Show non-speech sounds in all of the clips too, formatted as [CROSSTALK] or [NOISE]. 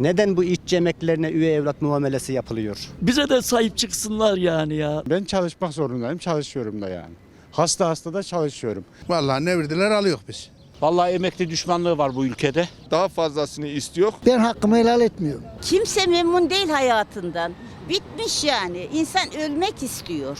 Neden bu işçi emeklilerine üye evlat muamelesi yapılıyor? Bize de sahip çıksınlar yani ya. Ben çalışmak zorundayım, çalışıyorum da yani. Hasta hasta da çalışıyorum. Vallahi ne verdiler alıyor biz. Vallahi emekli düşmanlığı var bu ülkede. daha fazlasını istiyor. Ben hakkımı helal etmiyorum. Kimse memnun değil hayatından. Bitmiş yani. İnsan ölmek istiyor.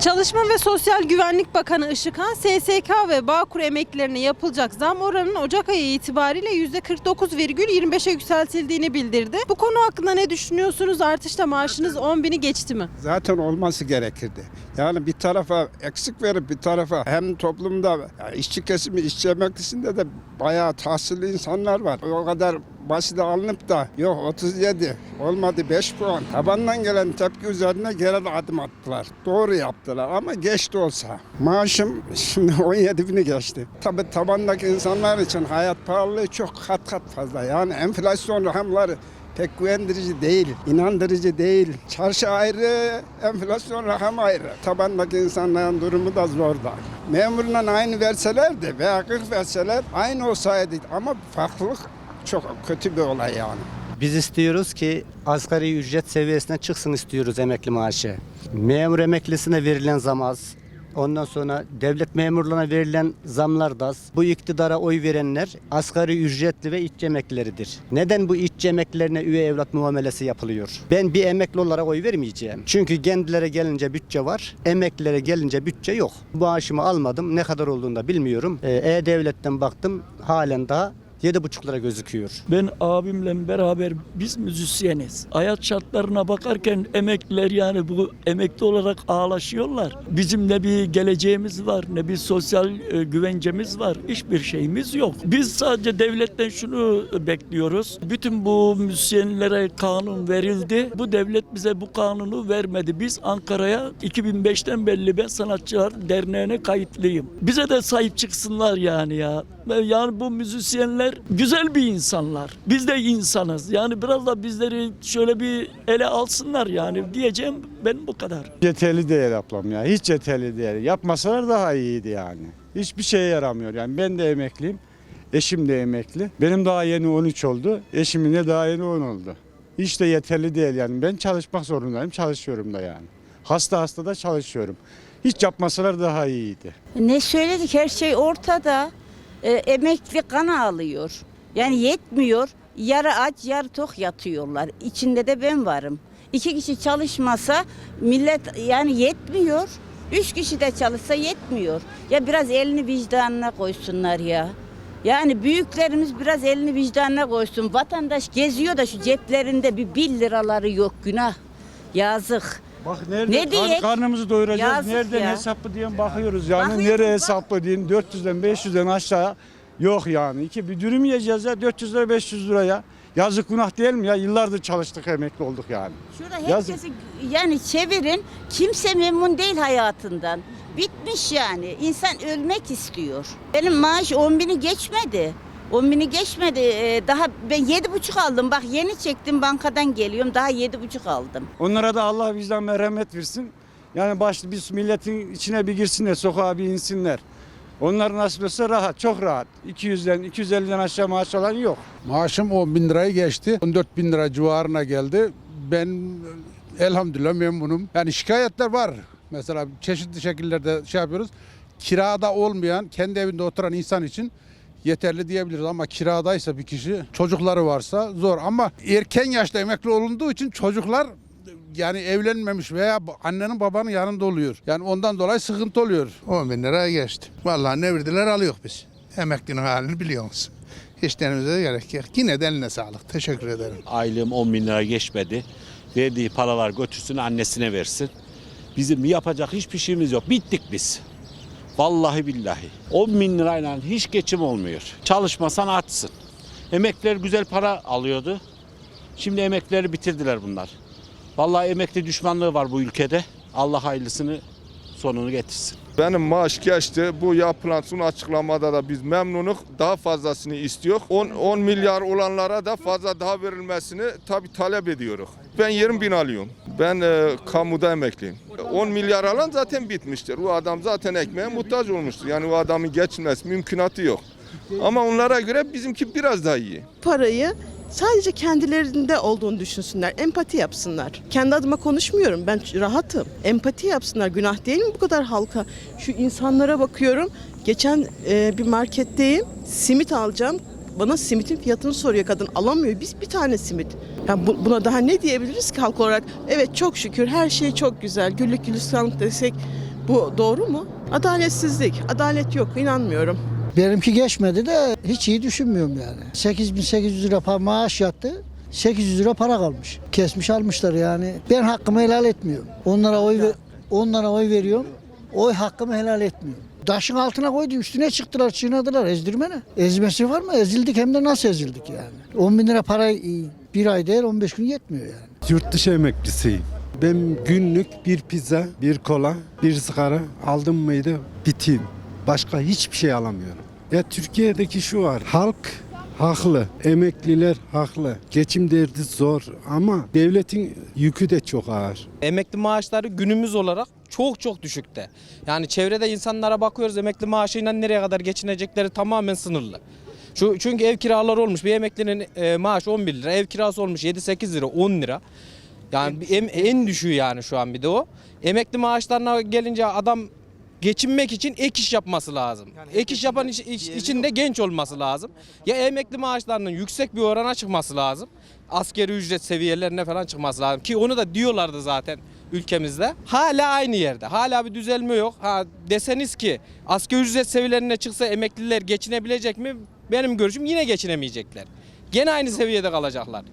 Çalışma ve Sosyal Güvenlik Bakanı Işıkhan, SSK ve Bağkur emeklilerine yapılacak zam oranının Ocak ayı itibariyle %49,25'e yükseltildiğini bildirdi. Bu konu hakkında ne düşünüyorsunuz? Artışta maaşınız 10 bini geçti mi? zaten olması gerekirdi. Yani bir tarafa eksik verip bir tarafa hem toplumda işçi kesimi, işçi emeklisinde de bayağı tahsilli insanlar var. O kadar basite alınıp da yok 37 olmadı 5 puan. Tabandan gelen tepki üzerine geri adım attılar. Doğru yaptılar ama geç de olsa. Maaşım [LAUGHS] şimdi 17 bini geçti. Tabii tabandaki insanlar için hayat pahalılığı çok kat kat fazla. Yani enflasyon rakamları pek güvendirici değil, inandırıcı değil. Çarşı ayrı, enflasyon rakamı ayrı. Tabandaki insanların durumu da zor da. Memurla aynı verselerdi veya 40 verseler aynı olsaydı ama farklılık çok kötü bir olay yani. Biz istiyoruz ki asgari ücret seviyesine çıksın istiyoruz emekli maaşı. Memur emeklisine verilen zam az. Ondan sonra devlet memurlarına verilen zamlar da az. Bu iktidara oy verenler asgari ücretli ve işçi emeklileridir. Neden bu işçi emeklilerine üye evlat muamelesi yapılıyor? Ben bir emekli olarak oy vermeyeceğim. Çünkü kendilere gelince bütçe var, emeklilere gelince bütçe yok. Maaşımı almadım, ne kadar olduğunu da bilmiyorum. Ee, E-Devlet'ten baktım, halen daha 7,5 lira gözüküyor. Ben abimle beraber biz müzisyeniz. Hayat şartlarına bakarken emekliler yani bu emekli olarak ağlaşıyorlar. Bizim ne bir geleceğimiz var ne bir sosyal e, güvencemiz var. Hiçbir şeyimiz yok. Biz sadece devletten şunu bekliyoruz. Bütün bu müzisyenlere kanun verildi. Bu devlet bize bu kanunu vermedi. Biz Ankara'ya 2005'ten belli ben Sanatçılar Derneği'ne kayıtlıyım. Bize de sahip çıksınlar yani ya. Yani bu müzisyenler güzel bir insanlar. Biz de insanız. Yani biraz da bizleri şöyle bir ele alsınlar yani diyeceğim ben bu kadar. Yeterli değil ablam ya, hiç yeterli değil. Yapmasalar daha iyiydi yani. Hiçbir şeye yaramıyor yani. Ben de emekliyim, eşim de emekli. Benim daha yeni 13 oldu, eşimin de daha yeni 10 oldu. Hiç de yeterli değil yani. Ben çalışmak zorundayım, çalışıyorum da yani. Hasta hasta da çalışıyorum. Hiç yapmasalar daha iyiydi. Ne söyledik her şey ortada. Ee, emekli kan ağlıyor. Yani yetmiyor. Yarı aç yarı tok yatıyorlar. İçinde de ben varım. İki kişi çalışmasa millet yani yetmiyor. Üç kişi de çalışsa yetmiyor. Ya biraz elini vicdanına koysunlar ya. Yani büyüklerimiz biraz elini vicdanına koysun. Vatandaş geziyor da şu ceplerinde bir 1 liraları yok günah. Yazık. Bak nerede Ne diyek? karnımızı doyuracağız, Yazık nereden ya. hesaplı diye bakıyoruz yani. Bakıyoruz, nereye bak. hesaplı diye 400'den 500'den aşağı yok yani. İki bir dürüm yiyeceğiz ya 400 lira 500 lira ya. Yazık günah değil mi ya? Yıllardır çalıştık emekli olduk yani. Şurada Yazık. herkesi yani çevirin. Kimse memnun değil hayatından. Bitmiş yani. İnsan ölmek istiyor. Benim maaş 10 bini geçmedi. 10 bini geçmedi. Ee, Daha ben yedi buçuk aldım. Bak yeni çektim bankadan geliyorum. Daha yedi buçuk aldım. Onlara da Allah vicdan merhamet versin. Yani başta biz milletin içine bir girsinler, sokağa bir insinler. Onlar nasip olsa rahat, çok rahat. 200'den, 250'den aşağı maaş alan yok. Maaşım 10 bin lirayı geçti. 14 bin lira civarına geldi. Ben e, elhamdülillah memnunum. Yani şikayetler var. Mesela çeşitli şekillerde şey yapıyoruz. Kirada olmayan, kendi evinde oturan insan için yeterli diyebiliriz ama kiradaysa bir kişi çocukları varsa zor ama erken yaşta emekli olunduğu için çocuklar yani evlenmemiş veya annenin babanın yanında oluyor. Yani ondan dolayı sıkıntı oluyor. 10 bin liraya geçti. Vallahi ne verdiler alıyor biz. Emeklinin halini biliyoruz. Hiç denemize de gerek yok. Yine de eline sağlık. Teşekkür ederim. Aylığım 10 bin lira geçmedi. Verdiği paralar götürsün annesine versin. Bizim yapacak hiçbir şeyimiz yok. Bittik biz. Vallahi billahi. 10 bin lirayla hiç geçim olmuyor. Çalışmasan açsın. Emekliler güzel para alıyordu. Şimdi emeklileri bitirdiler bunlar. Vallahi emekli düşmanlığı var bu ülkede. Allah hayırlısını sonunu getirsin. Benim maaş geçti. Bu yapılan son açıklamada da biz memnunuk. Daha fazlasını istiyor. 10, 10 milyar olanlara da fazla daha verilmesini tabii talep ediyoruz. Ben 20 bin alıyorum. Ben e, kamuda emekliyim. 10 milyar alan zaten bitmiştir. O adam zaten ekmeğe muhtaç olmuştur. Yani o adamın geçinmesi mümkünatı yok. Ama onlara göre bizimki biraz daha iyi. parayı sadece kendilerinde olduğunu düşünsünler. Empati yapsınlar. Kendi adıma konuşmuyorum. Ben rahatım. Empati yapsınlar. Günah değil mi bu kadar halka? Şu insanlara bakıyorum. Geçen e, bir marketteyim. Simit alacağım. Bana simitin fiyatını soruyor kadın. Alamıyor. Biz bir tane simit. Ya bu- buna daha ne diyebiliriz ki halk olarak? Evet çok şükür her şey çok güzel. Güllük gülistanlık desek bu doğru mu? Adaletsizlik. Adalet yok. inanmıyorum. Benimki geçmedi de hiç iyi düşünmüyorum yani. 8800 lira maaş yattı. 800 lira para kalmış. Kesmiş almışlar yani. Ben hakkımı helal etmiyorum. Onlara oy onlara oy veriyorum. Oy hakkımı helal etmiyorum. Taşın altına koydu üstüne çıktılar çiğnediler ezdirmene. Ezmesi var mı? Ezildik hem de nasıl ezildik yani. 10 bin lira para e, bir ay değil 15 gün yetmiyor yani. Yurt dışı emeklisiyim. Ben günlük bir pizza, bir kola, bir sigara aldım mıydı biteyim. Başka hiçbir şey alamıyorum. Ya Türkiye'deki şu var. Halk haklı, emekliler haklı. Geçim derdi zor ama devletin yükü de çok ağır. Emekli maaşları günümüz olarak çok çok düşükte. Yani çevrede insanlara bakıyoruz emekli maaşıyla nereye kadar geçinecekleri tamamen sınırlı. Şu, çünkü ev kiraları olmuş. Bir emeklinin e, maaşı 11 lira. Ev kirası olmuş 7-8 lira, 10 lira. Yani em- en düşüğü yani şu an bir de o. Emekli maaşlarına gelince adam geçinmek için ek iş yapması lazım. ek iş yapan iş, iş- için de genç olması lazım. Ya emekli maaşlarının yüksek bir orana çıkması lazım. Askeri ücret seviyelerine falan çıkması lazım. Ki onu da diyorlardı zaten ülkemizde. Hala aynı yerde. Hala bir düzelme yok. Ha deseniz ki asgari ücret seviyelerine çıksa emekliler geçinebilecek mi? Benim görüşüm yine geçinemeyecekler. Gene aynı seviyede kalacaklar.